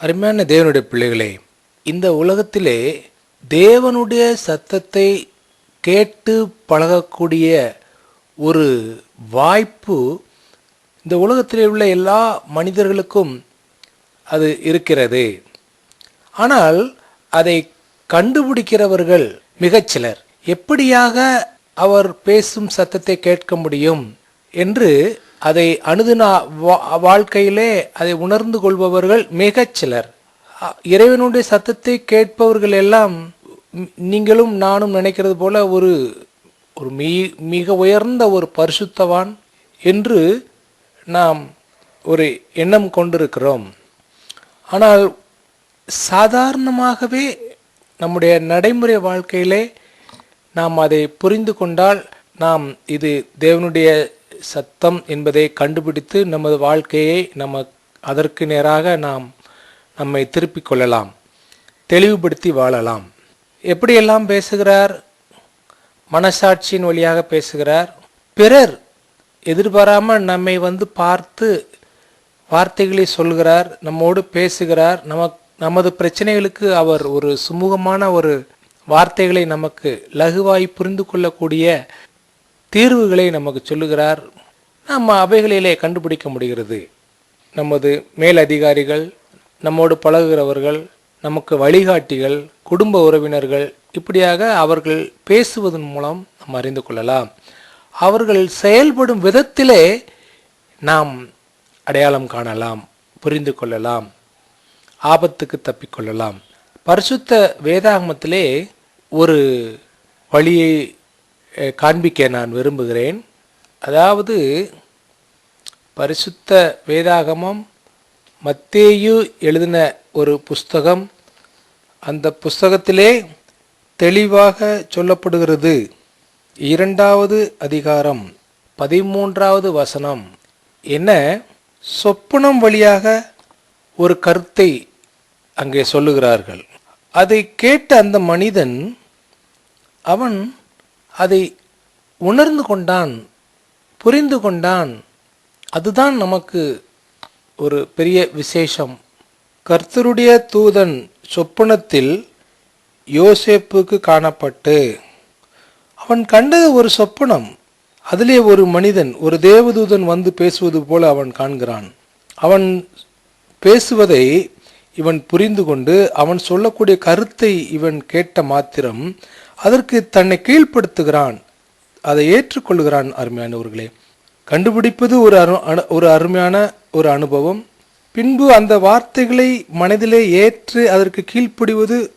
அருமையான தேவனுடைய பிள்ளைகளே இந்த உலகத்திலே தேவனுடைய சத்தத்தை கேட்டு பழகக்கூடிய ஒரு வாய்ப்பு இந்த உலகத்திலே உள்ள எல்லா மனிதர்களுக்கும் அது இருக்கிறது. ஆனால் அதை கண்டுபிடிக்கிறவர்கள் மிகச்சிலர். எப்படியாக அவர் பேசும் சத்தத்தை கேட்க முடியும் என்று அதை அணுதின வா- வாழ்க்கையிலே அதை உணர்ந்து கொள்பவர்கள் மிகச் சிலர் இறைவனுடைய சத்தத்தை கேட்பவர்கள் எல்லாம் நீங்களும் நானும் நினைக்கிறது போல ஒரு ஒரு மீ மிக உயர்ந்த ஒரு பரிசுத்தவான் என்று நாம் ஒரு எண்ணம் கொண்டிருக்கிறோம். ஆனால் சாதாரணமாகவே நம்முடைய நடைமுறை வாழ்க்கையிலே நாம் அதை புரிந்து கொண்டால் நாம் இது தேவனுடைய சத்தம் என்பதை கண்டுபிடித்து நமது வாழ்க்கையை நம்ம அதற்கு நேராக நாம் நம்மை திருப்பிக் கொள்ளலாம் தெளிவுபடுத்தி வாழலாம். எப்படியெல்லாம் பேசுகிறார்? மனசாட்சியின் வழியாக பேசுகிறார். பிறர் எதிர்பாராமல் நம்மை வந்து பார்த்து வார்த்தைகளை சொல்கிறார் நம்மோடு பேசுகிறார். நமக் நமது பிரச்சனைகளுக்கு அவர் ஒரு சுமூகமான ஒரு வார்த்தைகளை நமக்கு லகுவாய் புரிந்து கொள்ளக்கூடிய தீர்வுகளை நமக்கு சொல்லுகிறார். நம்ம அவைகளிலே கண்டுபிடிக்க முடிகிறது. நமது மேலதிகாரிகள் நம்மோடு பழகுகிறவர்கள் நமக்கு வழிகாட்டிகள் குடும்ப உறவினர்கள் இப்படியாக அவர்கள் பேசுவதன் மூலம் நாம் அறிந்து கொள்ளலாம். அவர்கள் செயல்படும் விதத்திலே நாம் அடையாளம் காணலாம் புரிந்து கொள்ளலாம் ஆபத்துக்கு தப்பிக்கொள்ளலாம் பரிசுத்த வேதாகமத்திலே ஒரு வழியை காண்பிக்க நான் விரும்புகிறேன். அதாவது பரிசுத்த வேதாகமம் மத்தேயு எழுதின ஒரு புஸ்தகம் அந்த புஸ்தகத்திலே தெளிவாக சொல்லப்படுகிறது. இரண்டாவது அதிகாரம் பதிமூன்றாவது வசனம். என்ன? சொப்பனம் வழியாக ஒரு கருத்தை அங்கே சொல்லுகிறார்கள். அதை கேட்ட அந்த மனிதன் அவன் அதை உணர்ந்து கொண்டான் புரிந்து கொண்டான். அதுதான் நமக்கு ஒரு பெரிய விசேஷம். கர்த்தருடைய தூதன் சொப்பனத்தில் யோசேப்புக்கு காணப்பட்டு அவன் கண்டது ஒரு சொப்பனம். அதிலே ஒரு மனிதன் ஒரு தேவதூதன் வந்து பேசுவது போல அவன் காண்கிறான். அவன் பேசுவதை இவன் புரிந்து கொண்டு அவன் சொல்லக்கூடிய கருத்தை இவன் கேட்ட மாத்திரம் அதற்கு தன்னை கீழ்ப்படுத்துகிறான். அதை ஏற்றுக்கொள்கிறான் அருமையானவர்களே. கண்டுபிடிப்பது ஒரு அரு அனு- ஒரு அருமையான ஒரு அனுபவம். பின்பு அந்த வார்த்தைகளை மனதிலே ஏற்று அதற்கு கீழ்ப்படிவது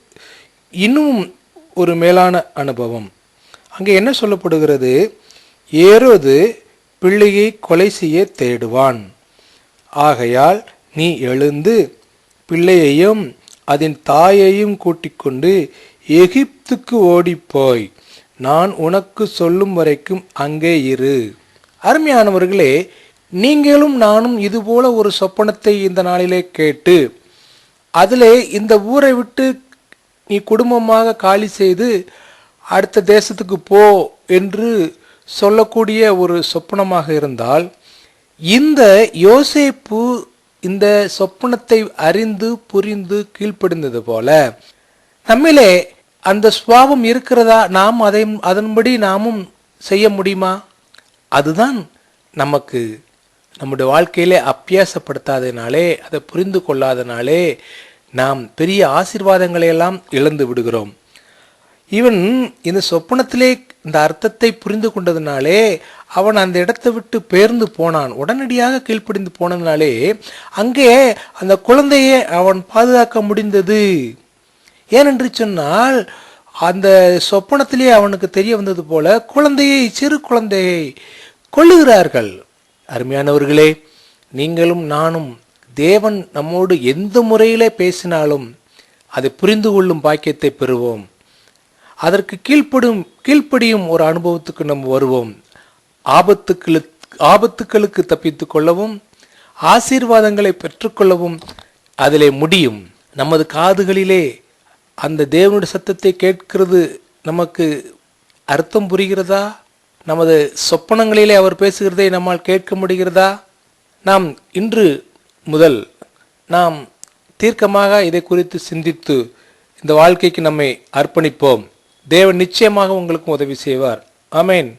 இன்னும் ஒரு மேலான அனுபவம். அங்கே என்ன சொல்லப்படுகிறது? ஏரோது பிள்ளையை கொலை செய்ய தேடுவான். ஆகையால் நீ எழுந்து பிள்ளையையும் அதன் தாயையும் கூட்டிக் கொண்டு எகிப்துக்கு ஓடிப்போய் நான் உனக்கு சொல்லும் வரைக்கும் அங்கே இரு. அருமையானவர்களே நீங்களும் நானும் இதுபோல ஒரு சொப்பனத்தை இந்த நாளிலே கேட்டு அதிலே இந்த ஊரை விட்டு நீ குடும்பமாக காலி செய்து அடுத்த தேசத்துக்கு போ என்று சொல்லக்கூடிய ஒரு சொப்பனமாக இருந்தால் இந்த யோசேப்பு இந்த சொப்பனத்தை அறிந்து புரிந்து கீழ்ப்படிந்தது போல நம்மிலே அந்த சுவாபம் இருக்கிறதா? நாம் அதை அதன்படி நாமும் செய்ய முடியுமா? அதுதான் நமக்கு நம்முடைய வாழ்க்கையிலே அப்பியாசப்படுத்தாதனாலே அதை புரிந்து கொள்ளாதனாலே நாம் பெரிய ஆசீர்வாதங்களை எல்லாம் இழந்து விடுகிறோம். இவன் இந்த சொப்பனத்திலே இந்த அர்த்தத்தை புரிந்து கொண்டதுனாலே அவன் அந்த இடத்தை விட்டு பேர்ந்து போனான். உடனடியாக கீழ்ப்படிந்து போனதுனாலே அங்கே அந்த குழந்தையை அவன் பாதுகாக்க முடிந்தது. ஏனென்று சொன்னால் அந்த சொப்பனத்திலே அவனுக்கு தெரிய வந்தது போல குழந்தையை சிறு குழந்தையை கொள்ளுகிறார்கள் அருமையானவர்களே நீங்களும் நானும் தேவன் நம்மோடு எந்த முறையிலே பேசினாலும் அதை புரிந்து கொள்ளும் பாக்கியத்தை பெறுவோம். அதற்கு கீழ்ப்படும் கீழ்ப்படியும் ஒரு அனுபவத்துக்கு நம்ம வருவோம். ஆபத்துக்களுக்கு ஆபத்துக்களுக்கு தப்பித்து கொள்ளவும் ஆசீர்வாதங்களை பெற்றுக்கொள்ளவும் அதிலே முடியும். நமது காதுகளிலே அந்த தேவனுடைய சத்தத்தை கேட்கிறது நமக்கு அர்த்தம் புரிகிறதா? நமது சொப்பனங்களிலே அவர் பேசுகிறதை நம்மால் கேட்க முடிகிறதா? நாம் இன்று முதல் நாம் தீர்க்கமாக இதை குறித்து சிந்தித்து இந்த வாழ்க்கைக்கு நம்மை அர்ப்பணிப்போம். தேவன் நிச்சயமாக உங்களுக்கும் உதவி செய்வார். ஆமேன்.